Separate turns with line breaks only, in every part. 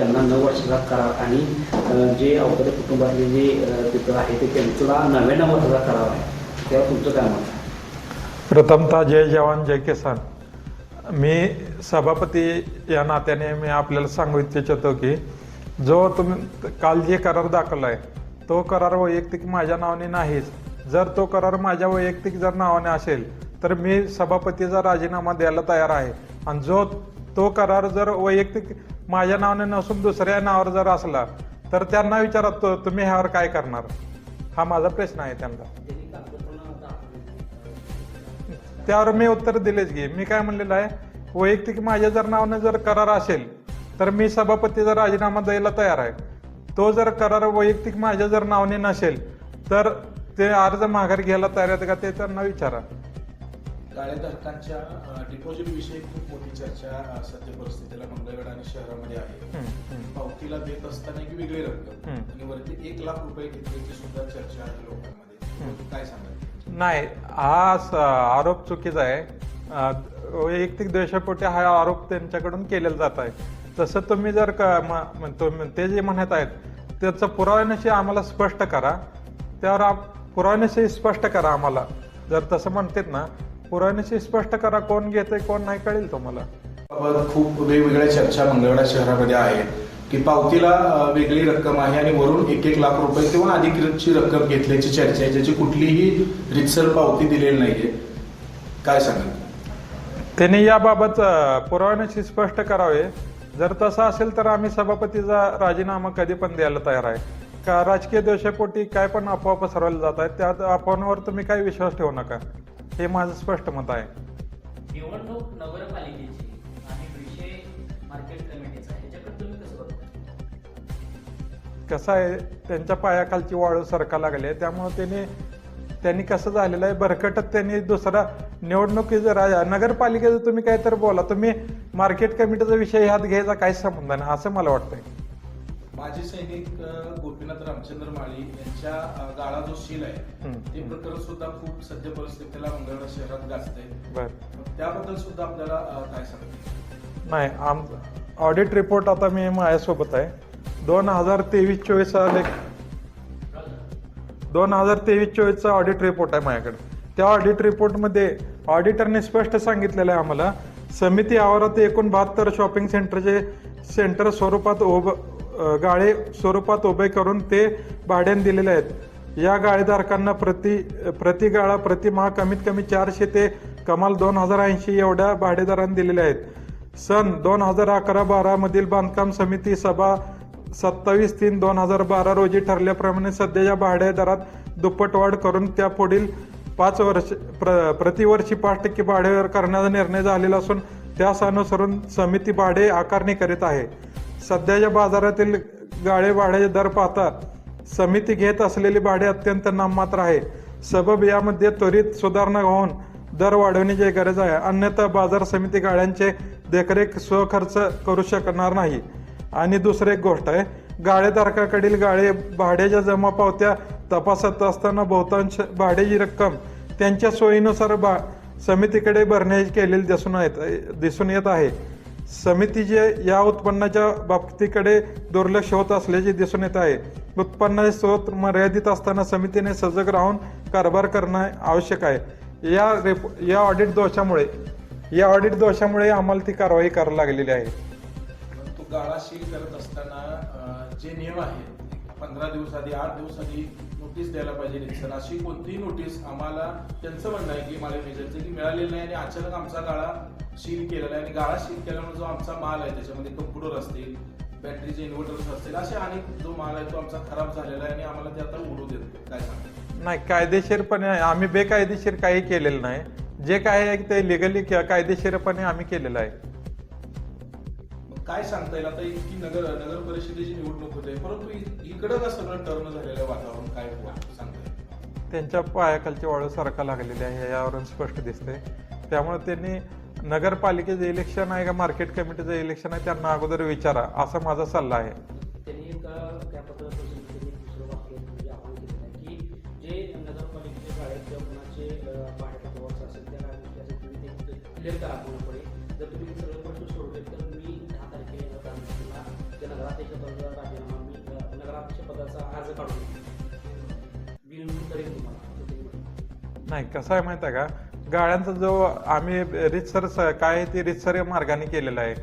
त्यांना नऊ वर्षाचा करार आणि जे अवघड कुटुंबातले जे अ, आहे ते त्यांचा नव्याण्णव वर्षाचा करार आहे. तेव्हा तुमचं काय मत
प्रथमतः जय जवान जय किसान. मी सभापती या नात्याने मी आपल्याला सांगू इच्छितो की जो तुम्ही काल जे करार दाखवला आहे तो करार वैयक्तिक माझ्या नावाने नाहीच. जर तो करार माझ्या वैयक्तिक जर नावाने असेल तर मी सभापतीचा राजीनामा द्यायला तयार आहे. आणि जो तो करार जर वैयक्तिक माझ्या नावाने नसून दुसऱ्या नावावर जर असला तर त्यांना विचारत तो तुम्ही ह्यावर काय करणार? हा माझा प्रश्न आहे त्यांना. त्यावर मी उत्तर दिलेच घे मी काय म्हणलेलं आहे वैयक्तिक माझ्या जर नावाने जर करार असेल तर मी सभापतीचा राजीनामा द्यायला तयार आहे. तो जर करार वैयक्तिक माझ्या जर नावाने नसेल तर ते अर्ज माघार घ्यायला तयार आहेत का ते त्यांना विचारा.
गाळेधारकांच्या डिपॉझिट विषयी खूप मोठी चर्चा सध्या परिस्थितीला मंगळवेढ आणि शहरामध्ये आहे. पावतीला देत असताना एक वेगळी रक्कम. आणि वरती एक लाख रुपये घेतल्याची सुद्धा चर्चा आहे लोकांमध्ये. काय सांगाल?
नाही हा आरोप चुकीचा आहे. वैयक्तिक द्वेषापोटी हा आरोप त्यांच्याकडून केलेला जात आहे. तसं तुम्ही जर क- ते जे म्हणत आहेत त्याचं पुराव्यानिशी आम्हाला स्पष्ट करा. त्यावर पुराव्यानिशी स्पष्ट करा आम्हाला. जर तसं म्हणतात ना पुराव्यानिशी स्पष्ट करा कोण घेतंय कोण नाही कळेल तुम्हाला.
बाबत खूप वेगवेगळ्या चर्चा मंगळवेढा शहरामध्ये आहेत की पावतीला वेगळी रक्कम आहे आणि वरून एक एक लाख रुपये किंवा अधिकृतची रक्कम घेतल्याची चर्चा आहे ज्याची कुठलीही रितसर पावती दिलेली नाहीये. काय सांगाल?
त्यांनी याबाबत अं, पुराव्यानिशी स्पष्ट करावे. जर तसं असेल तर आम्ही सभापतीचा राजीनामा कधी पण द्यायला तयार आहे. का राजकीय दोषापोटी काय पण अफवा पसरवल्या जात आहेत त्या अफवांवर तुम्ही काही विश्वास ठेवू नका. हे माझं स्पष्ट मत आहे.
निवडणूक नगरपालिकेची आणि विषय मार्केट कमिटीचा तुम्ही कसं बघता?
कसं आहे त्यांच्या पायाखालची वाळू सरका लागली आहे. त्यामुळे त्यांनी त्यांनी कसं झालेलं आहे भरकटत त्यांनी दुसरा निवडणुकीचं राजा नगरपालिकेचं तुम्ही काय तर बोला. तुम्ही मार्केट कमिटीचा विषय ह्यात घ्यायचा काहीच संबंध नाही असं मला वाटतंय.
माजी सैनिक गोपीनाथ रामचंद्र माळी यांच्या गाळा जो शील आहे. ते प्रकरण सुद्धा खूप सध्या परिस्थितीला मंगळवेढा शहरात गाजतंय.
बरं.
त्याबद्दल सुद्धा आपल्याला काय सांगते
नाही आम ऑडिट रिपोर्ट आता मी माझ्यासोबत आहे. दोन हजार तेवीस चोवीस साल दोन हजार तेवीस चोवीसचा ऑडिट रिपोर्ट आहे माझ्याकडे. त्या ऑडिट रिपोर्टमध्ये ऑडिटरने स्पष्ट सांगितलेलं आहे आम्हाला समिती आवारात एकूण बहात्तर शॉपिंग सेंटरचे सेंटर स्वरूपात उभ गाळे स्वरूपात उभे करून ते भाड्याने दिलेले आहेत. या गाळेधारकांना प्रति प्रति गाळा प्रतिमाहा कमीत कमी चारशे ते कमाल दोन हजार ऐंशी एवढ्या भाडेदारांनी दिलेल्या आहेत. सन दोन हजार अकरा बारा मधील बांधकाम समिती सभा सत्तावीस तीन दोन हजार बारा रोजी ठरल्याप्रमाणे सध्याच्या भाडेदरात दुप्पट वाढ करून त्या पुढील पाच वर्ष प्र प्रतिवर्षी पाच टक्के भाडेवर करण्याचा निर्णय झालेला असून त्यास अनुसरून समिती भाडे आकारणी करीत आहे. सध्याच्या बाजारातील गाळे भाड्याचे दर पाहता समिती घेत असलेली भाडे अत्यंत नाममात्र आहे. सबब यामध्ये त्वरित सुधारणा होऊन दर वाढवण्याची गरज आहे. अन्यथा बाजार समिती गाळ्यांचे देखरेख स्वखर्च करू शकणार नाही. आणि दुसरी एक गोष्ट आहे गाळेधारकाकडील गाळे भाड्याच्या जमा पावत्या तपासत असताना बहुतांश भाड्याची रक्कम त्यांच्या सोयीनुसार बा समितीकडे भरण्याची केलेली दिसून येत दिसून येत आहे. समितीचे या उत्पन्नाच्या बाबतीकडे दुर्लक्ष होत असल्याचे दिसून येत आहे. उत्पन्नाचे स्रोत मर्यादित असताना समितीने सजग राहून कारभार करणं आवश्यक आहे. या रेप या ऑडिट दोषामुळे या ऑडिट दोषामुळे आम्हाला ती कारवाई करावी लागलेली आहे.
परंतु गाळा सील करत असताना जे नियम आहेत पंधरा दिवस आधी आठ दिवस आधी नोटीस द्यायला पाहिजे सर अशी कोणतीही नोटीस आम्हाला त्यांचं म्हणणं आहे की मला मेजरचं की मिळालेली नाही आणि अचानक आमचा गाळा सील केलेला आहे आणि गाळा सील केल्यामुळे जो आमचा माल आहे त्याच्यामध्ये कम्प्युटर असतील बॅटरीचे इन्व्हर्टर्स असतील असे अनेक जो माल आहे तो आमचा खराब झालेला आहे आणि आम्हाला ते आता उडू देत काय
नाही कायदेशीरपणे आम्ही बेकायदेशीर काही केलेलं नाही. जे काय आहे ते लिगली कायदेशीरपणे आम्ही केलेलं आहे.
मग काय सांगता येईल? आता इतकी नगर नगर परिषदेची निवडणूक होते परंतु इकडं का सगळं टर्न झालेलं वातावरण? काय सांगता येईल?
त्यांच्या पायाखालची वाळू सारखा लागलेली आहे यावरून स्पष्ट दिसतंय. त्यामुळे त्यांनी नगरपालिकेचं इलेक्शन आहे का मार्केट कमिटीचं इलेक्शन आहे त्यांना अगोदर विचारा. असा माझा सल्ला आहे.
म्हणजे.
नाही कसं आहे माहिती आहे का? गाड्यांचा जो आम्ही रितसर स- काय ते रितसर मार्गाने केलेलं आहे.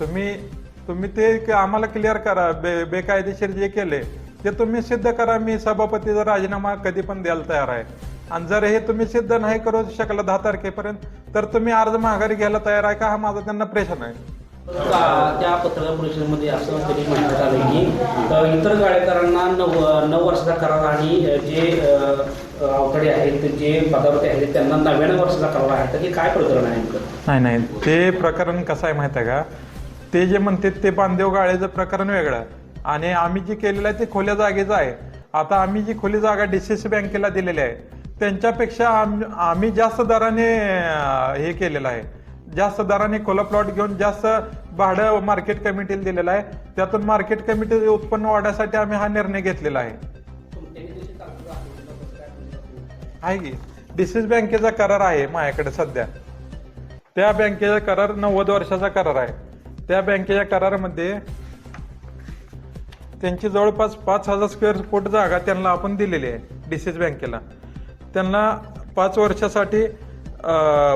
तुम्ही तुम्ही ते क- आम्हाला क्लिअर करा. बे बेकायदेशीर जे केले ते तुम्ही सिद्ध करा. मी सभापतीचा राजीनामा कधी पण द्यायला तयार आहे. आणि जर हे तुम्ही सिद्ध नाही करू शकला दहा तारखेपर्यंत तर तुम्ही अर्ज माघारी घ्यायला तयार आहे का? हा माझा त्यांना प्रश्न आहे.
त्या पत्रकार परिषदेमध्ये असं तरी म्हणण्यात आलं की इतर गाळेकरांना नऊ नऊ वर्षाचा करार आणि जे अवतडे आहेत जे पदावरती आहेत त्यांना नव्याण्णव वर्षाचा करार आहे. तर हे काय प्रकरण आहे
नाही नाही. ते प्रकरण कसं आहे माहिती आहे का? ते जे म्हणतात ते बांधेव गाळेचं प्रकरण वेगळं. आणि आम्ही जे केलेलं आहे ते खोल्या जागेचं आहे. आता आम्ही जी खोली जागा डी सी सी बँकेला दिलेली आहे त्यांच्यापेक्षा आम- आम्ही जास्त दराने हे केलेलं आहे. जास्त दराने खुला प्लॉट घेऊन जास्त भाडं मार्केट कमिटीला दिलेलं आहे. त्यातून मार्केट कमिटी उत्पन्न वाढण्यासाठी आम्ही हा निर्णय घेतलेला आहे. आहे की? डिसिस बँकेचा करार आहे माझ्याकडे सध्या. त्या बँकेचा करार नव्वद वर्षाचा करार आहे. त्या बँकेच्या करारामध्ये त्यांची जवळपास पाच हजार स्क्वेअर फूट जागा त्यांना आपण दिलेली आहे डीसीस बँकेला. त्यांना पाच वर्षासाठी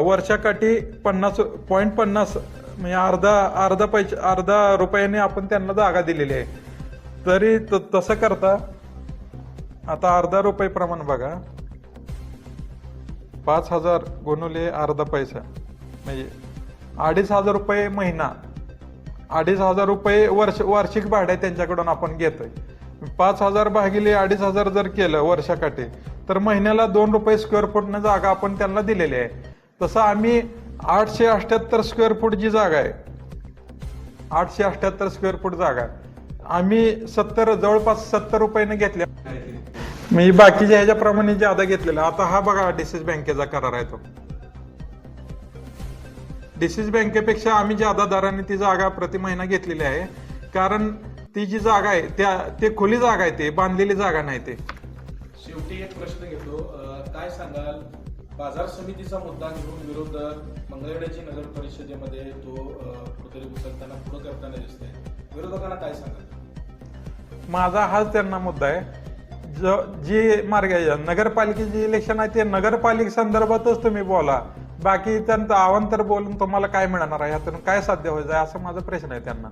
वर्षाकाठी पन्नास पॉईंट पन्नास म्हणजे अर्धा अर्धा पैसे अर्धा रुपयाने आपण त्यांना जागा दिलेली आहे. तरी त- तसं करता आता अर्धा रुपये प्रमाण बघा. पाच हजार गुणवले अर्धा पैसा. म्हणजे अडीच हजार रुपये महिना. अडीच हजार रुपये वर्ष वार्षिक भाडे त्यांच्याकडून आपण घेतोय. पाच हजार भागिले अडीच हजार जर केलं वर्षाकाठी तर महिन्याला दोन रुपये स्क्वेअर फूटनं जागा आपण त्यांना दिलेली आहे. तसं आम्ही आठशे अठ्याहत्तर स्क्वेअर फूट जी जागा आहे आठशे अठ्याहत्तर स्क्वेअर फूट जागा आम्ही सत्तर जवळपास सत्तर रुपयाने घेतल्या. म्हणजे बाकीच्या ह्याच्याप्रमाणे ज्यादा घेतलेला आता हा बघा डिसीज बँकेचा करार आहे तो. डिसीज बँकेपेक्षा आम्ही ज्यादा दराने ती जागा प्रति महिना घेतलेली आहे कारण ती जी जागा आहे त्या ते खुली जागा आहे ते बांधलेली जागा नाही ते.
शेवटी एक प्रश्न घेतो. काय सांगाल? बाजार समितीचा मुद्दा घेऊन विरोध मंगळवेड्याची नगर परिषदेमध्ये तो कुठेतरी उचलताना पुढे करताना दिसते विरोधकांना काय सांगाल?
माझा हाच त्यांना मुद्दा आहे. जो जी मार्ग आहे नगरपालिकेचे इलेक्शन आहे ते नगरपालिके संदर्भातच तुम्ही बोला. बाकी त्यांचं अवांतर बोलून तुम्हाला काय मिळणार आहे? यातून काय साध्य व्हायचं आहे? असं माझा प्रश्न आहे त्यांना.